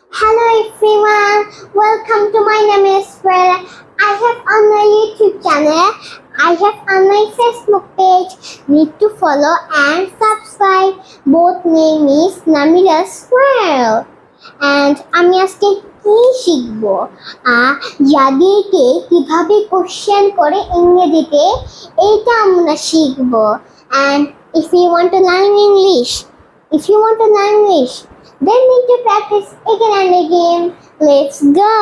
Hello everyone, welcome to my name is Fred. I have on my YouTube channel. I have on my Facebook page. Need to follow and subscribe. Both name is Namira Swirl. And আমি আজকে কি শিখবো আহ, যাদেরকে কিভাবে question করে ইংরেজিতে এইটা আমরা শিখবো and if you want to learn English If you want to learn English then need to practice again and again let's go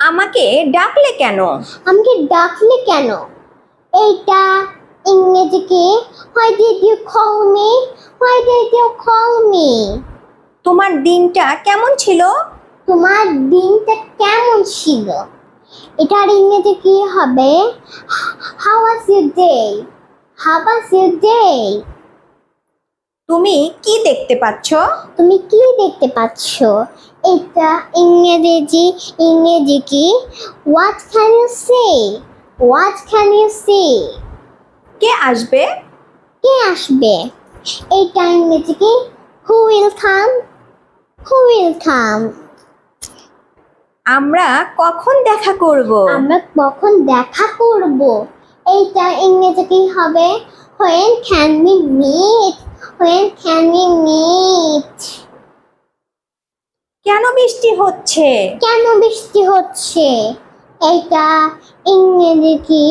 আমাকে ডাকলে কেন আমাকে ডাকলে কেন এইটা ইংরেজিকে why did you call me why did you call me তোমার দিনটা কেমন ছিল তোমার দিনটা কেমন ছিল এটার ইংরেজি কি হবে how was your day how was your day তুমি কি দেখতে পাচ্ছ? তুমি কি দেখতে পাচ্ছ? এটা ইংরেজি ইংরেজি কি? What can you say what can you say কে আসবে? কে আসবে? এইটা ইংরেজি কি? Who will come who will come আমরা কখন দেখা করব? আমরা কখন দেখা করব? এইটা ইংরেজি কি হবে? When can we meet? When can we meet কেন বৃষ্টি হচ্ছে কেন বৃষ্টি হচ্ছে এইটা ইংরেজি কি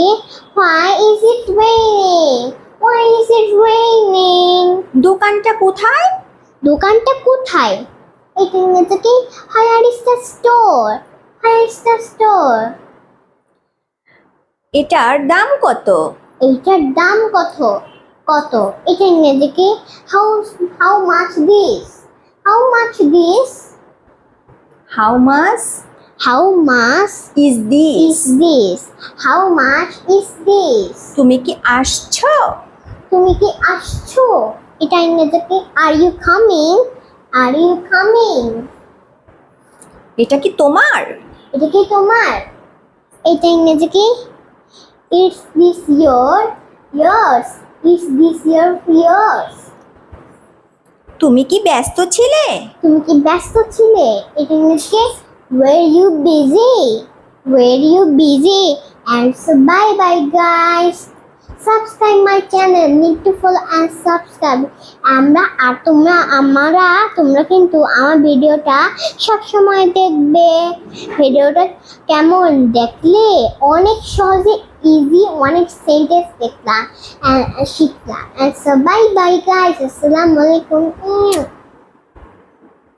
why is it raining why is it raining দোকানটা কোথায় দোকানটা কোথায় এটা ইংরেজি কি where is the store where is the store এটার দাম কত এইটার দাম কত কত? এটা ইংরেজি কি? How how much this how much this how much how much is this is this how much is this তুমি কি আসছো? তুমি কি আসছো? এটা ইংরেজি কি? Are you coming are you coming এটা কি তোমার? এটা কি তোমার? এটা ইংরেজি কি? It's this your years this year years তুমি কি ব্যস্ত ছিলে? তুমি কি ব্যস্ত ছিলে? এটা ইংলিশকে were you busy busy? You busy and so bye bye guys subscribe my channel need to follow and subscribe আমরা আর তোমরা, আমরা, তোমরা কিন্তু আমার ভিডিওটা সবসময় দেখবে। ভিডিওটা কেমন? দেখলে অনেক সহজে ইজি অনেক সেন্টেন্স দেখলাম শিখলাম সো বাই বাই গাইস আসসালামু আলাইকুম।